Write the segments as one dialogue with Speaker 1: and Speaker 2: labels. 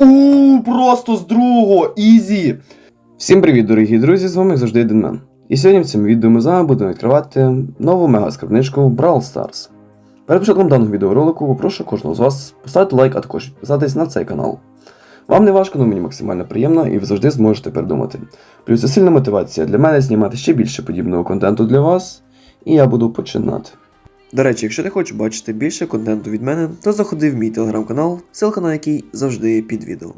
Speaker 1: У, просто з другого! Ізі! Всім привіт, дорогі друзі! З вами завжди Денмен. І сьогодні в цьому відео ми з вами будемо відкривати нову мега-скарбничку Brawl Stars. Перед початком даного відеоролику попрошу кожного з вас поставити лайк, а також підписатись на цей канал. Вам не важко, але мені максимально приємно, і ви завжди зможете передумати. Плюс це сильна мотивація для мене знімати ще більше подібного контенту для вас, і я буду починати. До речі, якщо ти хочеш бачити більше контенту від мене, то заходи в мій телеграм-канал, ссылка на який завжди є під відео.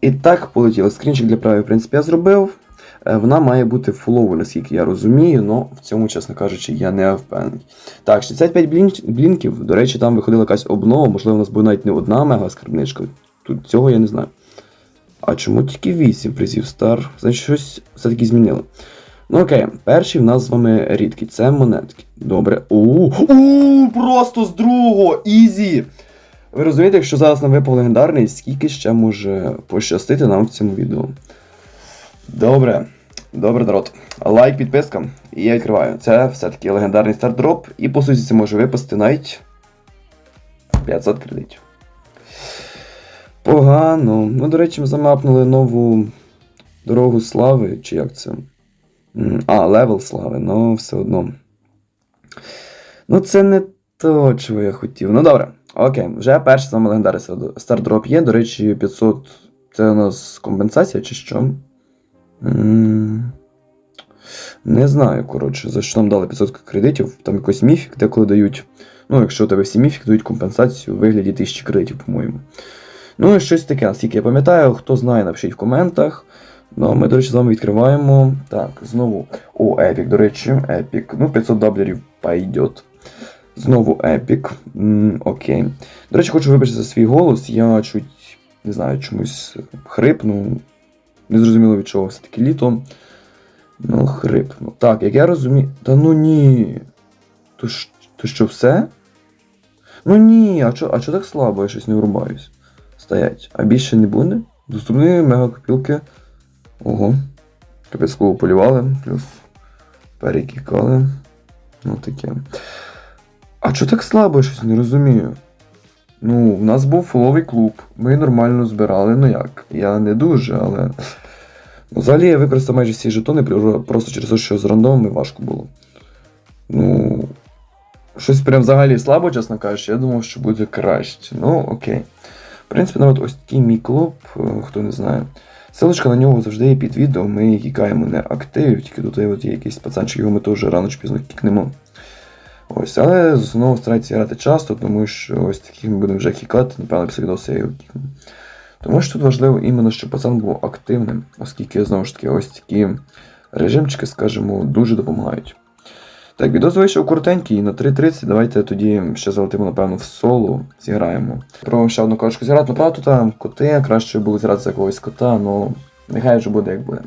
Speaker 1: І так, полетіло. Скрінчик для правої, в принципі, я зробив. Е, Вона має бути фуловою, наскільки я розумію, але в цьому, чесно кажучи, я не впевнений. Так, 65 блін- блінків. До речі, там виходила якась обнова, можливо, у нас буде навіть не одна мега скарбничка. Тут цього я не знаю. А чому тільки 8 призів стар? Значить, щось все-таки змінили. Ну окей, перший в нас з вами рідкий, це монетки. Добре. У, просто з другого! Ізі! Ви розумієте, якщо зараз нам випав легендарний, скільки ще може пощастити нам в цьому відео. Добре. Добре, народ. Лайк, підписка. І я відкриваю. Це все-таки легендарний стартдроп. І по суті це може випасти навіть 500 кредитів. Погано. Ну, до речі, ми замапнули нову дорогу слави, чи як це? А, левел слави, ну все одно. Ну, це не то, чого я хотів. Ну добре. Окей, вже перший саме легендарний стардроп є. До речі, 500 це у нас компенсація чи що? Не знаю, коротше, за що нам дали 500 кредитів. Там якийсь міфік, деколи дають. Ну, якщо у тебе всі міфік, дають компенсацію у вигляді 1000 кредитів, по-моєму. Ну, і щось таке, наскільки я пам'ятаю, хто знає, напишіть в коментах. Ну, а ми, до речі, з вами відкриваємо. Так, знову. О, епік, до речі, епік. Ну, 500 даблерів пойдет. Знову епік. М, окей. До речі, хочу вибачити за свій голос. Я чуть, не знаю, чомусь хрипну. Не зрозуміло від чого все-таки літо. Ну, хрипну. Так, як я розумію. Та ну ні. То, ж- то що все? Ну ні, а чо, а так слабо, я щось не врубаюсь. Стоять. А більше не буде? Доступні мега копілки. Ого. Капець полювали, плюс перекікали. Ну таке. А чого так слабо, я щось не розумію. Ну, в нас був фуловий клуб, ми нормально збирали, ну як. Я не дуже, але. Ну, взагалі я використав майже всі жетони, просто через те, що з рандомами важко було. Ну. Щось прям взагалі слабо, чесно кажучи, я думав, що буде краще. Ну, окей. В принципі, народ, ось такий мій клуб, е, хто не знає. Ссылочка на нього завжди є під відео, ми кікаємо не активів, тільки тут є, якийсь пацанчик, його ми теж рано чи пізно кікнемо. Ось, але з основного старайтеся грати часто, тому що ось таких ми будемо вже кікати, напевно, після відео я його кікну. Тому що тут важливо іменно, щоб пацан був активним, оскільки, знову ж таки, ось такі режимчики, скажімо, дуже допомагають. Так, відос вийшов коротенький на 3.30. Давайте тоді ще залетимо, напевно, в соло зіграємо. Пробуємо ще одну карточку зіграти. Ну, там коти, краще було зіграти за якогось кота, але нехай вже буде як буде.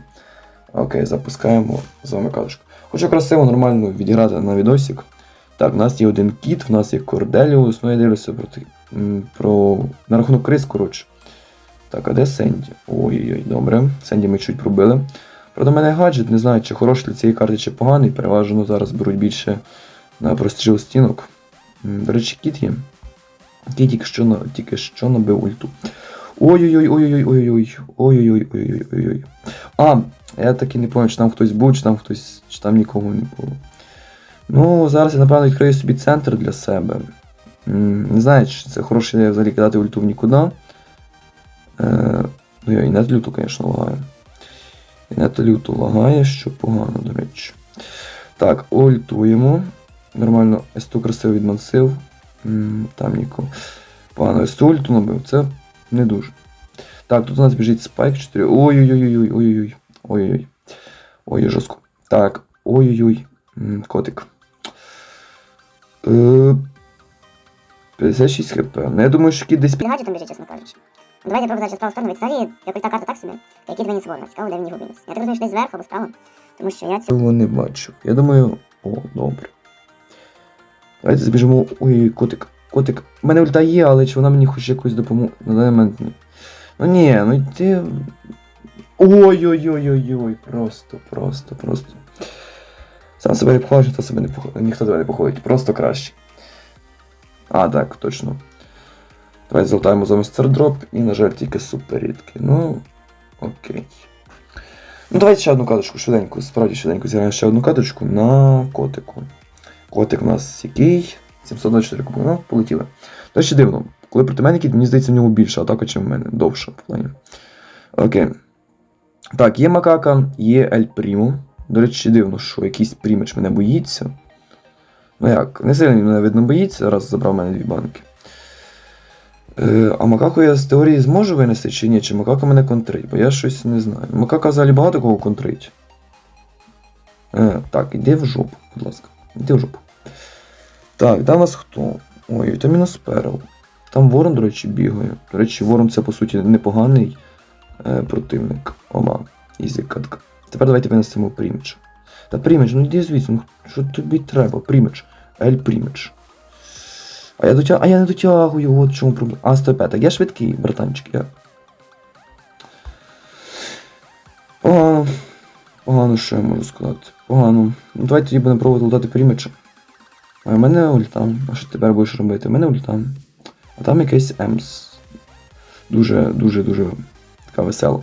Speaker 1: Окей, запускаємо з вами карточку. Хочу красиво, нормально відіграти на відосик. Так, в нас є один кіт, в нас є Корделіус, ну я дивлюся про, про... на рахунок крис, коротше. Так, а де Сенді? Ой-ой-ой, добре. Сенді ми чуть пробили. Правда, в мене гаджет, не знаю, чи хороший для цієї карти, чи поганий. Переважно зараз беруть більше на простріл стінок. До речі, кіт є. Кіт тільки що, тільки що набив ульту. Ой-ой-ой, ой-ой-ой, ой-ой-ой, ой-ой-ой, ой-ой-ой. А, я таки не пам'ятаю, чи там хтось був, чи там хтось, чи там нікого не було. Ну, зараз я, напевно, відкрию собі центр для себе. Не знаю, чи це хороша взагалі кидати ульту в нікуди. Е, ну, і нет люту, звісно, лагає. І нет люту лагає, що погано, до речі. Так, ультуємо. Нормально, С2 красиво відмансив. Там нікого. Погано, С2 ульту набив, це не дуже. Так, тут у нас біжить спайк 4. Ой-ой-ой, ой-ой-ой. Ой-ой-ой. Ой, жорстко. Так, ой-ой-ой. Котик. Е, 56 хп. Ну, я думаю, що кіт десь
Speaker 2: Під гаджетом біжить, чесно кажучи. Давайте пробувати справа в сторону від Сарії, як та карта так собі, який мені свого. Цікаво, де він його. Я так розумію, що десь зверху або справа, тому що я цього
Speaker 1: не бачу. Я думаю. О, добре. Давайте збіжимо. Ой, котик. Котик. У мене ульта є, але чи вона мені хоч якось допоможе. На даний момент ні. Ну ні, ну йди. Ой-ой-ой-ой-ой. Просто, просто, просто. Сам себе не поховаєш, ніхто себе не пох... ніхто тебе не походить. Просто краще. А, так, точно. Давайте залутаємо за мистер-дроп і, на жаль, тільки супер рідкий. Ну, окей. Ну, давайте ще одну каточку швиденько, справді швиденько зіграємо ще одну каточку на котику. Котик у нас який? 724 кубів. Ну, полетіли. До речі, дивно. Коли проти мене кіт, мені здається, в нього більше атака, ніж в мене. Довше в плані. Окей. Так, є макака, є Ель Прімо. До речі, дивно, що якийсь прімич мене боїться. Ну як, не сильно він мене видно боїться, раз забрав мене дві банки. Е, а макаку я з теорії зможу винести чи ні? Чи макака мене контрить? Бо я щось не знаю. Макака взагалі багато кого контрить. Е, так, іди в жопу, будь ласка. Іди в жопу. Так, там у нас хто? Ой, вітамінос перл. Там ворон, до речі, бігає. До речі, ворон це по суті непоганий е, противник. Ома, ізі катка. Тепер давайте винесемо прімідж. Та прімідж, ну йди звідси, ну що тобі треба? Прімідж. Ель прімідж. А я дотя... а я не дотягую, от чому проблема. А, 105, так я швидкий, братанчик, я. Погано. Погано, що я можу сказати. Погано. Ну давайте тоді будемо пробувати лутати пріміча. А в мене ульта. А що тепер будеш робити? У мене ульта. А там якийсь Емс. Дуже, дуже, дуже така весела.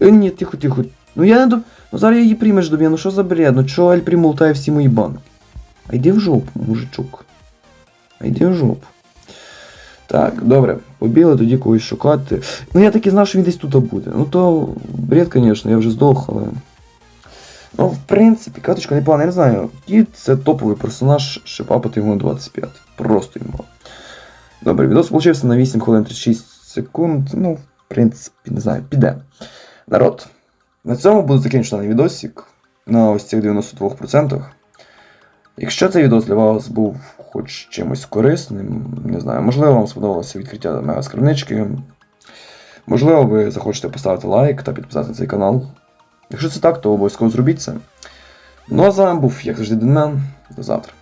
Speaker 1: Е, ні, тихо, тихо. Ну я не до. Ну зараз я її прімеш доб'ю, ну що за бред? Ну чого Ель Прім лутає всі мої банки? А йди в жопу, мужичок. А в жопу. Так, добре, побігли тоді когось шукати. Ну я таки знав, що він десь тут буде. Ну то бред, звісно, я вже здох, але. Ну, в принципі, каточка непогана, я не знаю. Кіт це топовий персонаж, шипапати йому на 25. Просто йому. Добре, відос получився на 8 хвилин 36 секунд. Ну, в принципі, не знаю, піде. Народ. На цьому буде закінчений відосик на ось цих 92%. Якщо цей відос для вас був хоч чимось корисним, не знаю, можливо, вам сподобалося відкриття мега скарбнички. Можливо, ви захочете поставити лайк та підписати на цей канал. Якщо це так, то обов'язково зробіть це. Ну а з вами був, як завжди, Денмен. До завтра.